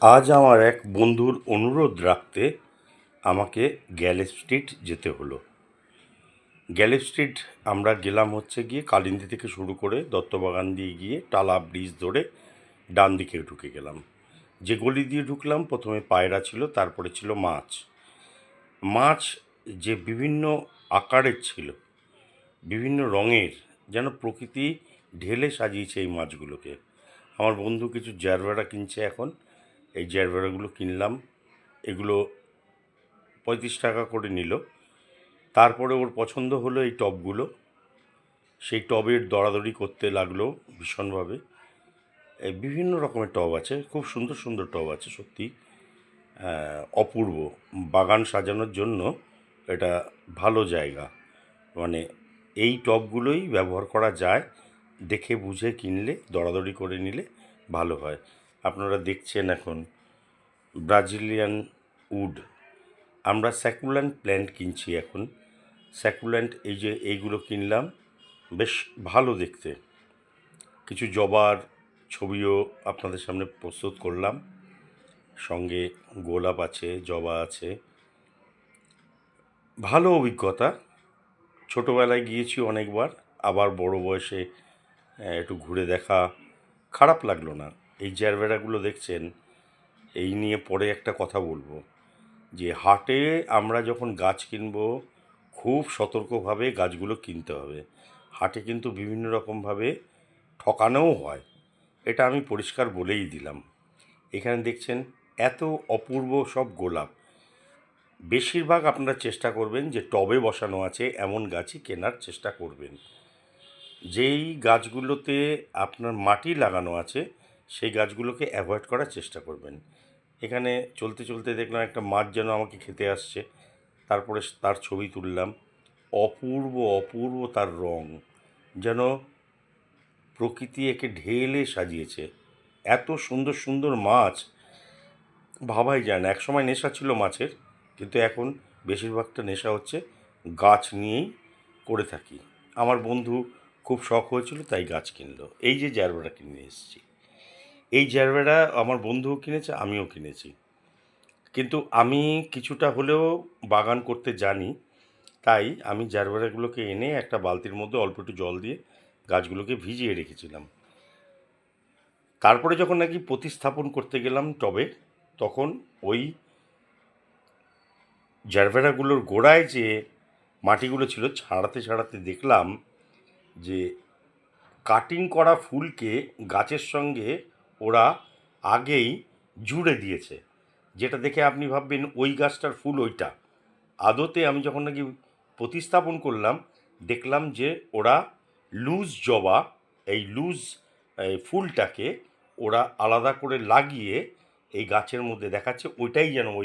আজ আমার এক বন্ধুর অনুরোধ রাখতে আমাকে গ্যালেপ স্ট্রিট যেতে হলো। গ্যালেপ স্ট্রিট আমরা গেলাম হচ্ছে গিয়ে কালিন্দী থেকে শুরু করে দত্তবাগান দিয়ে গিয়ে টালা ব্রিজ ধরে ডান দিকে ঢুকে গেলাম। যে গলি দিয়ে ঢুকলাম প্রথমে পায়রা ছিল, তারপরে ছিল মাছ। মাছ যে বিভিন্ন আকারের ছিল, বিভিন্ন রঙের, যেন প্রকৃতি ঢেলে সাজিয়েছে এই মাছগুলোকে। আমার বন্ধু কিছু জারবেরা কিনছে এখন। এই জারবেরাগুলো কিনলাম। এগুলো পঁয়ত্রিশ টাকা করে নিল। তারপরে ওর পছন্দ হলো এই টবগুলো সেই টবের দরাদরি করতে লাগল ভীষণভাবে। বিভিন্ন রকমের টব আছে, খুব সুন্দর সুন্দর টব আছে সত্যি। অপূর্ব। বাগান সাজানোর জন্য এটা ভালো জায়গা। মানে এই টবগুলোই ব্যবহার করা যায়। দেখে বুঝে কিনলে, দরাদরি করে নিলে ভালো হয়। আপনারা দেখছেন এখন ব্রাজিলিয়ান উড। আমরা স্যাকুল্যান্ড প্ল্যান্ট কিনছি এখন। স্যাকুল্যান্ড এই যে এইগুলো কিনলাম, বেশ ভালো দেখতে। কিছু জবার ছবিও আপনাদের সামনে প্রস্তুত করলাম। সঙ্গে গোলাপ আছে, জবা আছে। ভালো অভিজ্ঞতা। ছোটোবেলায় গিয়েছি অনেকবার, আবার বড় বয়সে একটু ঘুরে দেখা খারাপ লাগল না। এই জারবেরাগুলো দেখছেন, এই নিয়ে পরে একটা কথা বলব। যে হাটে আমরা যখন গাছ কিনবো, খুব সতর্কভাবে গাছগুলো কিনতে হবে। হাটে কিন্তু বিভিন্ন রকমভাবে ঠকানোও হয়। এটা আমি পরিষ্কার বলেই দিলাম। এখানে দেখছেন, এত অপূর্ব সব গোলাপ। বেশিরভাগ আপনারা চেষ্টা করবেন যে টবে বসানো আছে, এমন গাছই কেনার চেষ্টা করবেন। যেই গাছগুলোতে আপনার মাটি লাগানো আছে সেই গাছগুলোকে অ্যাভয়েড করার চেষ্টা করবেন। এখানে চলতে চলতে দেখলাম একটা মাছ যেন আমাকে খেতে আসছে। তারপরে তার ছবি তুললাম। অপূর্ব অপূর্ব তার রং। যেন প্রকৃতি একে ঢেলে সাজিয়েছে। এত সুন্দর সুন্দর মাছ। ভাবাই যায় না। একসময় নেশা ছিল মাছের, কিন্তু এখন বেশিরভাগটা নেশা হচ্ছে গাছ নিয়েই করে থাকি। আমার বন্ধু খুব শখ হয়েছিল তাই গাছ কিনলো। এই যে জারবেরা কিনে এসেছি। এই জারবেরা আমার বন্ধুও কিনেছে, আমিও কিনেছি। কিন্তু আমি কিছুটা হলেও বাগান করতে জানি, তাই আমি জারবেরাগুলোকে এনে একটা বালতির মধ্যে অল্প একটু জল দিয়ে গাছগুলোকে ভিজিয়ে রেখেছিলাম। তারপরে যখন নাকি প্রতিস্থাপন করতে গেলাম টবে, তখন ওই জারবেরাগুলোর গোড়ায় যে মাটিগুলো ছিল, ছাড়াতে ছাড়াতে দেখলাম যে কাটিং করা ফুলকে গাছের সঙ্গে ওরা আগেই জুড়ে দিয়েছে। যেটা দেখে আপনি ভাববেন, ওই গাছটার ফুল ওইটা। আদতে আমি যখন নাকি প্রতিস্থাপন করলাম, দেখলাম যে ওরা লুজ জবা, এই লুজ ফুলটাকে ওরা আলাদা করে লাগিয়ে এই গাছের মধ্যে দেখাচ্ছে, ওইটাই যেন ওই